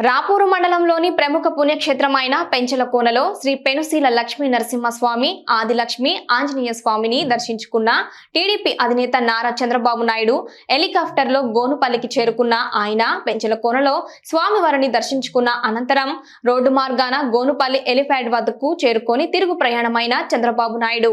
రాపూరు మండలంలోని ప్రముఖ పుణ్యక్షేత్రమైన పెంచల కోనలో శ్రీ పెనుశీల లక్ష్మీ నరసింహస్వామి ఆదిలక్ష్మి ఆంజనేయ స్వామిని దర్శించుకున్న టీడీపీ అధినేత నారా చంద్రబాబు నాయుడు హెలికాప్టర్లో గోనుపల్లికి చేరుకున్న ఆయన పెంచల కోనలో స్వామివారిని దర్శించుకున్న అనంతరం రోడ్డు మార్గాన గోనుపల్లి ఎలిఫాడ్ వద్దకు చేరుకొని తిరుగు ప్రయాణమైన చంద్రబాబు నాయుడు.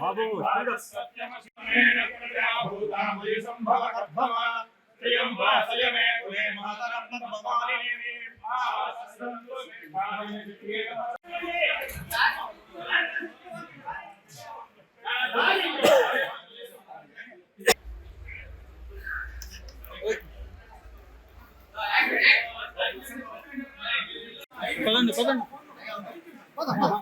బాబు పదండి పదండి ಅದಕ್ಕೆ